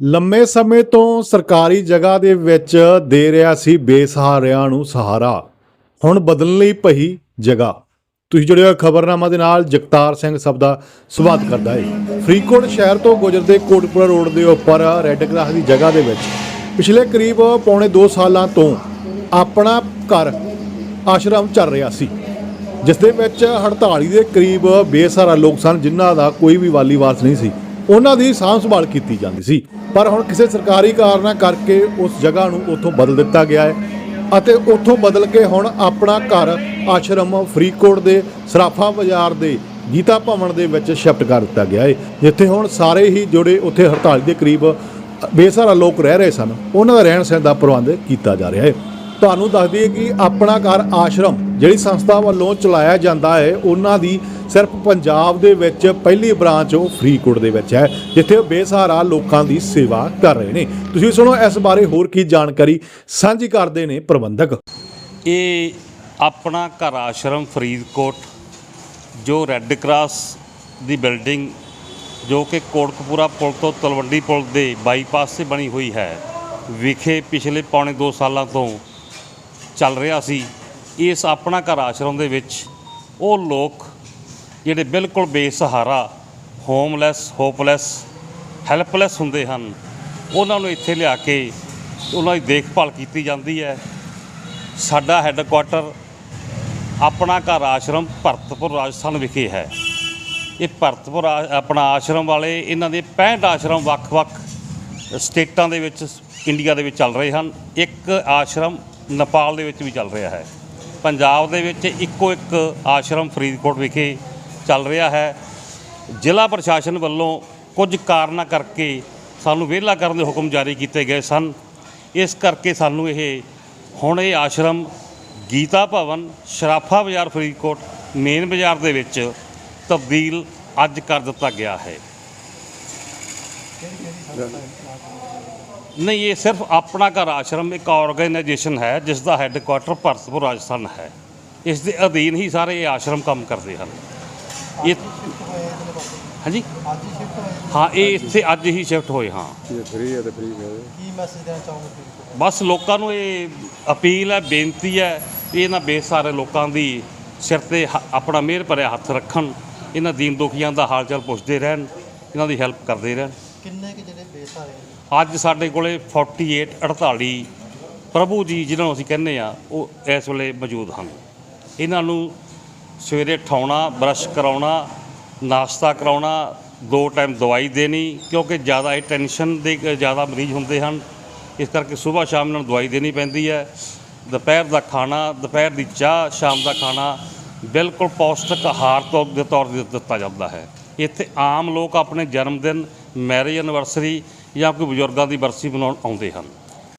ਲੰਮੇ ਸਮੇਂ ਤੋਂ ਸਰਕਾਰੀ ਜਗ੍ਹਾ ਦੇ ਵਿੱਚ ਦੇ ਰਿਹਾ ਸੀ ਬੇਸਹਾਰਿਆਂ ਨੂੰ ਸਹਾਰਾ। ਹੁਣ ਬਦਲਣ ਲਈ ਪਈ ਜਗ੍ਹਾ। ਤੁਸੀਂ ਜੁੜੇ ਹੋਏ ਖਬਰਨਾਮਾ ਦੇ ਨਾਲ ਜਗਤਾਰ ਸਿੰਘ ਸਭ ਦਾ ਸਵਾਗਤ ਕਰਦਾ ਹੈ। ਫਰੀਦਕੋਟ ਸ਼ਹਿਰ ਤੋਂ ਗੁਜਰਦੇ ਕੋਟਪੁਰਾ ਰੋਡ ਦੇ ਉੱਪਰ ਰੈੱਡ ਕਰਾਸ ਦੀ ਜਗ੍ਹਾ ਦੇ ਵਿੱਚ ਪਿਛਲੇ ਕਰੀਬ ਪੌਣੇ 2 ਸਾਲਾਂ ਤੋਂ ਆਪਣਾ ਘਰ ਆਸ਼ਰਮ ਚੱਲ ਰਿਹਾ ਸੀ, ਜਿਸ ਦੇ ਵਿੱਚ 48 ਦੇ ਕਰੀਬ ਬੇਸਹਾਰਾ ਲੋਕ ਸਨ, ਜਿਨ੍ਹਾਂ ਦਾ ਕੋਈ ਵੀ ਵਾਲੀ ਵਾਰਸ ਨਹੀਂ ਸੀ। ਉਹਨਾਂ ਦੀ ਸਾਂਭ ਸੰਭਾਲ ਕੀਤੀ ਜਾਂਦੀ ਸੀ। ਪਰ ਹੁਣ ਕਿਸੇ ਸਰਕਾਰੀ ਕਾਰਨਾਂ ਕਰਕੇ ਉਸ ਜਗ੍ਹਾ ਨੂੰ ਉੱਥੋਂ ਬਦਲ ਦਿੱਤਾ ਗਿਆ ਹੈ ਅਤੇ ਉੱਥੋਂ ਬਦਲ ਕੇ ਹੁਣ ਆਪਣਾ ਘਰ ਆਸ਼ਰਮ ਫਰੀਦਕੋਟ ਦੇ ਸਰਾਫਾ ਬਾਜ਼ਾਰ ਦੇ ਗੀਤਾ ਭਵਨ ਦੇ ਵਿੱਚ ਸ਼ਿਫਟ ਕਰ ਦਿੱਤਾ ਗਿਆ ਹੈ, ਜਿੱਥੇ ਹੁਣ ਸਾਰੇ ਹੀ ਜੁੜੇ ਉੱਥੇ 48 ਦੇ ਕਰੀਬ ਬੇਸਹਾਰਾ ਲੋਕ ਰਹਿ ਰਹੇ ਸਨ। ਉਹਨਾਂ ਦਾ ਰਹਿਣ ਸਹਿਣ ਦਾ ਪ੍ਰਬੰਧ ਕੀਤਾ ਜਾ ਰਿਹਾ ਹੈ। ਤੁਹਾਨੂੰ ਦੱਸ ਦਈਏ ਕਿ ਆਪਣਾ ਘਰ ਆਸ਼ਰਮ ਜਿਹੜੀ ਸੰਸਥਾ ਵੱਲੋਂ ਚਲਾਇਆ ਜਾਂਦਾ ਹੈ, ਉਹਨਾਂ ਦੀ ਸਿਰਫ ਪੰਜਾਬ ਦੇ ਵਿੱਚ ਪਹਿਲੀ ਬ੍ਰਾਂਚ ਉਹ ਫਰੀਦਕੋਟ ਦੇ ਵਿੱਚ ਹੈ, ਜਿੱਥੇ ਉਹ ਬੇਸਹਾਰਾ ਲੋਕਾਂ ਦੀ ਸੇਵਾ ਕਰ ਰਹੇ ਨੇ। ਤੁਸੀਂ ਸੁਣੋ, ਇਸ ਬਾਰੇ ਹੋਰ ਕੀ ਜਾਣਕਾਰੀ ਸਾਂਝੀ ਕਰਦੇ ਨੇ ਪ੍ਰਬੰਧਕ। ਇਹ ਆਪਣਾ ਘਰ ਆਸ਼ਰਮ ਫਰੀਦਕੋਟ, ਜੋ ਰੈੱਡ ਕਰਾਸ ਦੀ ਬਿਲਡਿੰਗ, ਜੋ ਕਿ ਕੋਟਕਪੂਰਾ ਪੁਲ ਤੋਂ ਤਲਵੰਡੀ ਪੁਲ ਦੇ ਬਾਈਪਾਸ ਤੇ ਬਣੀ ਹੋਈ ਹੈ, ਵਿਖੇ ਪਿਛਲੇ ਪੌਣੇ 2 ਸਾਲਾਂ ਤੋਂ ਚੱਲ ਰਿਹਾ ਸੀ, ਇਸ ਆਪਣਾ ਘਰ ਆਸ਼ਰਮ ਦੇ ਵਿੱਚ, ਉਹ ਲੋਕ ਜਿਹੜੇ ਬਿਲਕੁਲ ਬੇਸਹਾਰਾ ਹੋਮਲੈਸ ਹੋਪਲੈਸ ਹੈਲਪਲੈਸ ਹੁੰਦੇ ਹਨ, ਉਹਨਾਂ ਨੂੰ ਇੱਥੇ ਲਿਆ ਕੇ ਉਹਨਾਂ ਦੀ ਦੇਖਭਾਲ ਕੀਤੀ ਜਾਂਦੀ ਹੈ। ਸਾਡਾ ਹੈੱਡਕੁਆਟਰ ਆਪਣਾ ਘਰ ਆਸ਼ਰਮ ਭਰਤਪੁਰ ਰਾਜਸਥਾਨ ਵਿਖੇ ਹੈ। ਇਹ ਭਰਤਪੁਰ ਆ- ਆਪਣਾ ਆਸ਼ਰਮ ਵਾਲੇ ਇਹਨਾਂ ਦੇ 65 ਆਸ਼ਰਮ ਵੱਖ-ਵੱਖ ਸਟੇਟਾਂ ਦੇ ਵਿੱਚ, ਇੰਡੀਆ ਦੇ ਵਿੱਚ ਚੱਲ ਰਹੇ ਹਨ। ਇੱਕ ਆਸ਼ਰਮ ਨੇਪਾਲ ਦੇ ਵਿੱਚ ਵੀ ਚੱਲ ਰਿਹਾ ਹੈ। ਪੰਜਾਬ ਦੇ ਵਿੱਚ ਇੱਕੋ ਇੱਕ ਆਸ਼ਰਮ ਫਰੀਦਕੋਟ ਵਿਖੇ ਚੱਲ ਰਿਹਾ ਹੈ। ਜ਼ਿਲ੍ਹਾ ਪ੍ਰਸ਼ਾਸਨ ਵੱਲੋਂ ਕੁਝ ਕਾਰਨਾਂ ਕਰਕੇ ਸਾਨੂੰ ਵਿਹਲਾ ਕਰਨ ਦੇ ਹੁਕਮ ਜਾਰੀ ਕੀਤੇ ਗਏ ਸਨ। ਇਸ ਕਰਕੇ ਸਾਨੂੰ ਇਹ ਹੁਣ ਇਹ ਆਸ਼ਰਮ ਗੀਤਾ ਭਵਨ, ਸ਼ਰਾਫਾ ਬਾਜ਼ਾਰ ਫਰੀਦਕੋਟ, ਮੇਨ ਬਾਜ਼ਾਰ ਦੇ ਵਿੱਚ ਤਬਦੀਲ ਅੱਜ ਕਰ ਦਿੱਤਾ ਗਿਆ ਹੈ। ਨਹੀਂ ਇਹ ਸਿਰਫ ਆਪਣਾ ਘਰ ਆਸ਼ਰਮ ਇੱਕ ਆਰਗੇਨਾਈਜੇਸ਼ਨ ਹੈ ਜਿਸ ਦਾ ਹੈੱਡਕੁਆਟਰ ਭਰਤਪੁਰ ਰਾਜਸਥਾਨ ਹੈ। ਇਸ ਦੇ ਅਧੀਨ ਹੀ ਸਾਰੇ ਇਹ ਆਸ਼ਰਮ ਕੰਮ ਕਰਦੇ ਹਨ। ਇਹ ਹਾਂਜੀ? ਹਾਂ ਇਹ ਇੱਥੇ ਅੱਜ ਹੀ ਸ਼ਿਫਟ ਹੋਏ ਹਾਂ। ਜੇ ਫ੍ਰੀ ਹੈ ਤੇ ਫ੍ਰੀ ਮਿਲੇ ਕੀ ਮੈਸੇਜ ਦੇਣਾ ਚਾਹੋਗੇ ਬਸ ਲੋਕਾਂ ਨੂੰ ਇਹ ਅਪੀਲ ਹੈ ਬੇਨਤੀ ਹੈ ਵੀ ਇਹਨਾਂ ਬੇਸਹਾਰੇ ਲੋਕਾਂ ਦੀ ਸਿਰ ਤੇ ਹ- ਆਪਣਾ ਮਿਹਰ ਭਰਿਆ ਹੱਥ ਰੱਖਣ ਇਹਨਾਂ ਦੀਨ ਦੁਖੀਆਂ ਦਾ ਹਾਲ ਚਾਲ ਪੁੱਛਦੇ ਰਹਿਣ ਇਹਨਾਂ ਦੀ ਹੈਲਪ ਕਰਦੇ ਰਹਿਣ। ਕਿੰਨੇ ਕਿ ਜਿਹੜੇ ਬੇਸਹਾਰੇ ਨੇ? ਅੱਜ ਸਾਡੇ ਕੋਲੇ 48 48 ਪ੍ਰਭੂ ਜੀ ਜਿਨ੍ਹਾਂ ਨੂੰ ਅਸੀਂ ਕਹਿੰਦੇ ਆ ਉਹ ਇਸ ਵੇਲੇ ਮੌਜੂਦ ਹਨ। ਇਹਨਾਂ ਨੂੰ ਸਵੇਰੇ ਠਾਉਣਾ, ਬਰਸ਼ ਕਰਾਉਣਾ, ਨਾਸ਼ਤਾ ਕਰਾਉਣਾ, ਦੋ ਟਾਈਮ ਦਵਾਈ ਦੇਣੀ, ਕਿਉਂਕਿ ਜ਼ਿਆਦਾ ਇਹ ਟੈਨਸ਼ਨ ਦੇ, ਜ਼ਿਆਦਾ ਮਰੀਜ਼ ਹੁੰਦੇ ਹਨ। ਇਸ ਕਰਕੇ ਸਵੇਰ ਸ਼ਾਮ ਇਹਨਾਂ ਨੂੰ ਦਵਾਈ ਦੇਣੀ ਪੈਂਦੀ ਹੈ। ਦੁਪਹਿਰ ਦਾ ਖਾਣਾ, ਦੁਪਹਿਰ ਦੀ ਚਾਹ, ਸ਼ਾਮ ਦਾ ਖਾਣਾ ਬਿਲਕੁਲ ਪੌਸ਼ਟਿਕ ਆਹਾਰ ਤੋਂ ਦੇ ਤੌਰ ਤੇ ਦਿੱਤਾ ਜਾਂਦਾ ਹੈ। ਇੱਥੇ ਆਮ ਲੋਕ ਆਪਣੇ ਜਨਮ ਦਿਨ ਮੈਰਿਜ ਐਨਵਰਸਰੀ ਜਾਂ ਕੋਈ ਬਜ਼ੁਰਗਾਂ ਦੀ ਬਰਸੀ ਮਨਾਉਣ ਆਉਂਦੇ ਹਨ।